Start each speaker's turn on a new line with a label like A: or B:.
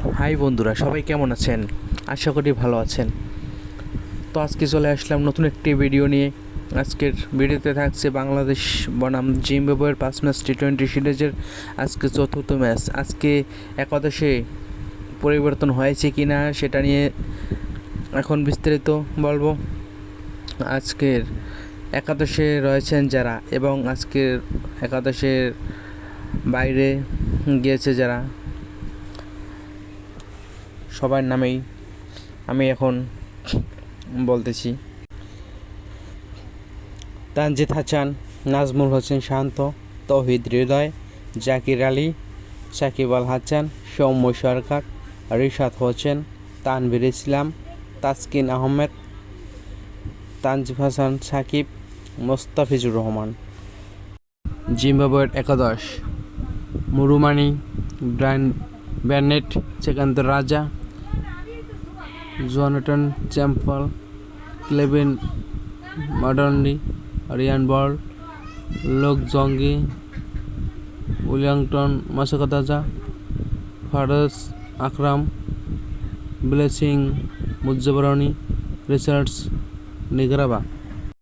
A: High বন্ধুরা, সবাই কেমন আছেন? আশা করি ভালো আছেন। তো আজকে চলে আসলাম নতুন একটি ভিডিও নিয়ে। আজকের ভিডিওতে থাকছে বাংলাদেশ বনাম জিম্বাবুয়ের পাঁচ ম্যাচ টি টোয়েন্টি সিরিজের আজকে চতুর্থ ম্যাচ। আজকে একাদশে পরিবর্তন হয়েছে কি না, সেটা নিয়ে এখন বিস্তারিত বলব। আজকের একাদশে রয়েছেন যারা এবং আজকের একাদশের বাইরে গিয়েছে যারা। সবার নামেই আমি এখন বলতেছি। তানজিদ হাসান নাজমুল হোসেন শান্ত, তৌহিদ হৃদয়, জাকির আলী, সাকিব আল হাসান, সৌম্য সরকার, রিশাদ হোসেন, তানভীর ইসলাম, তাসকিন আহমেদ তানজিব হাসান সাকিব, মোস্তাফিজুর রহমান। জিম্বাবুয়ের একাদশ, মুরুমানি ব্রান ব্যানেট সেকান্ত রাজা জোনাটন চ্যাম্পল ক্লেবেন মাডন্ডি Riyan Burl Luke Jongwe, Wellington মাসাকাদাজা ফারস আকরাম ব্লেসিং মুজ্জবরণী, রিচার্ডস নিগরাবা।